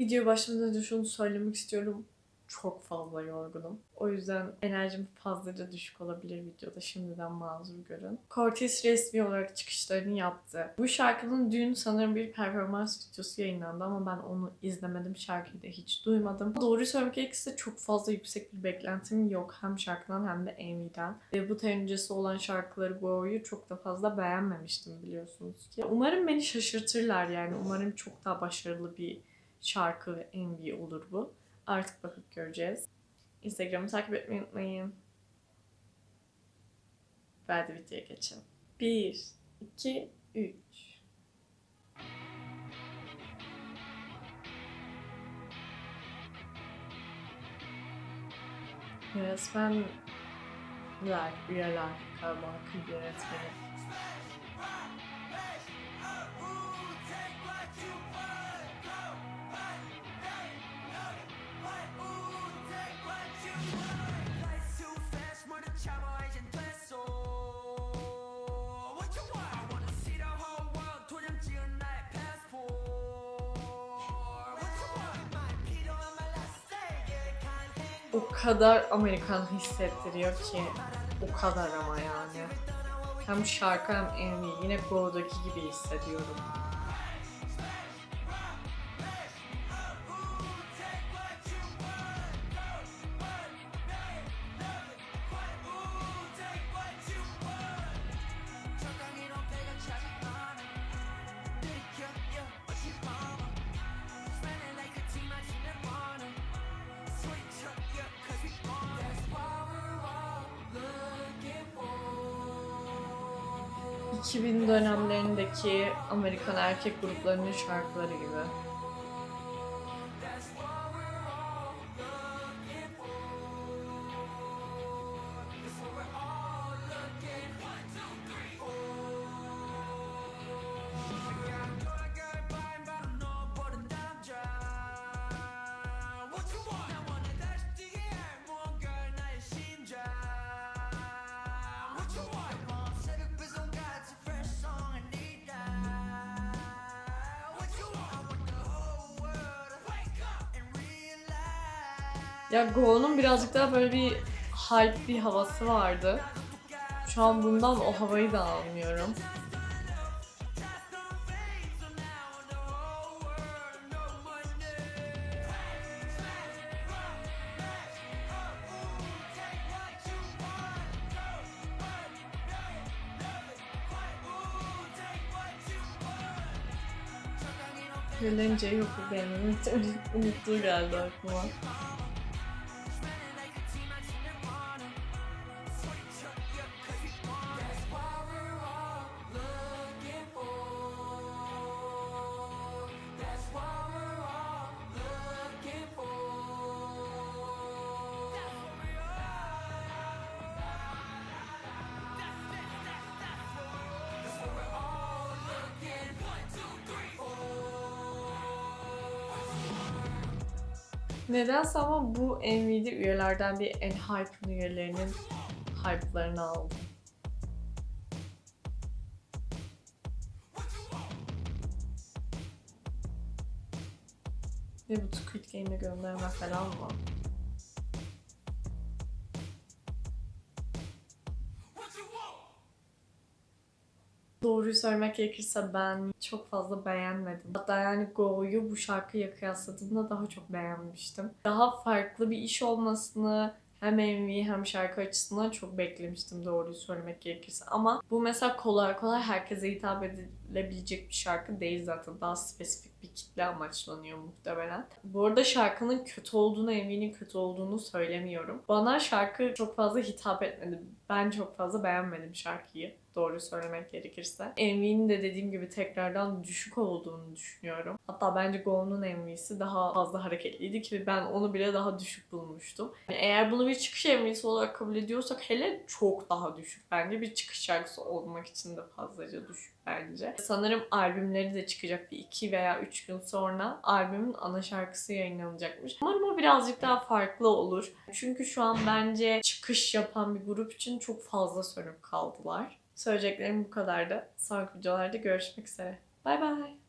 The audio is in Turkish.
Video başlamadan önce şunu söylemek istiyorum. Çok fazla yorgunum. O yüzden enerjim fazlaca düşük olabilir videoda. Şimdiden mazur görün. Cortez resmi olarak çıkışlarını yaptı. Bu şarkının dün sanırım bir performans videosu yayınlandı ama ben onu izlemedim. Şarkıyı da hiç duymadım. Doğru söylemek gerekirse çok fazla yüksek bir beklentim yok. Hem şarkıdan hem de MV'den. Ve bu öncesi olan şarkıları Go'yu çok da fazla beğenmemiştim biliyorsunuz ki. Umarım beni şaşırtırlar yani. Umarım çok daha başarılı bir şarkı ve MV olur bu. Artık bakıp göreceğiz. Instagram'ı takip etmeyi unutmayın. Ve hadi videoya geçelim. 1, 2, 3. Yönetmenler, üyeler galiba klip yönetmeni. O kadar Amerikan hissettiriyor ki. O kadar ama yani. Hem şarkı hem MV yine Go'daki gibi hissediyorum. 2000 dönemlerindeki Amerikan erkek gruplarının şarkıları gibi. Ya Go'nun birazcık daha böyle bir hype bir havası vardı. Şu an bundan o havayı da almıyorum. Gülünce yok benim. Unuttuğu geldi aklıma. Nedense ama bu MV'de üyelerden bir en hype üyelerinin hype'larını aldım. Ve bu Squid Game'e gönderme falan mı? Doğruyu söylemek gerekirse ben çok fazla beğenmedim. Hatta yani Go'yu bu şarkıya kıyasladığımda daha çok beğenmiştim. Daha farklı bir iş olmasını hem MV hem şarkı açısından çok beklemiştim doğruyu söylemek gerekirse. Ama bu mesela kolay kolay herkese hitap edilebilecek bir şarkı değil zaten. Daha spesifik bir kitle amaçlanıyor muhtemelen. Bu arada şarkının kötü olduğunu, MV'nin kötü olduğunu söylemiyorum. Bana şarkı çok fazla hitap etmedi. Ben çok fazla beğenmedim şarkıyı. Doğru söylemek gerekirse. MV'nin de dediğim gibi tekrardan düşük olduğunu düşünüyorum. Hatta bence Go'nun MV'si daha fazla hareketliydi ki ben onu bile daha düşük bulmuştum. Yani eğer bunu bir çıkış MV'si olarak kabul ediyorsak hele çok daha düşük bence. Bir çıkış şarkısı olmak için de fazlaca düşük bence. Sanırım albümleri de çıkacak bir iki veya üç gün sonra albümün ana şarkısı yayınlanacakmış. Umarım o birazcık daha farklı olur. Çünkü şu an bence çıkış yapan bir grup için çok fazla sönük kaldılar. Söyleyeceklerim bu kadardı. Sonraki videolarda görüşmek üzere. Bay bay.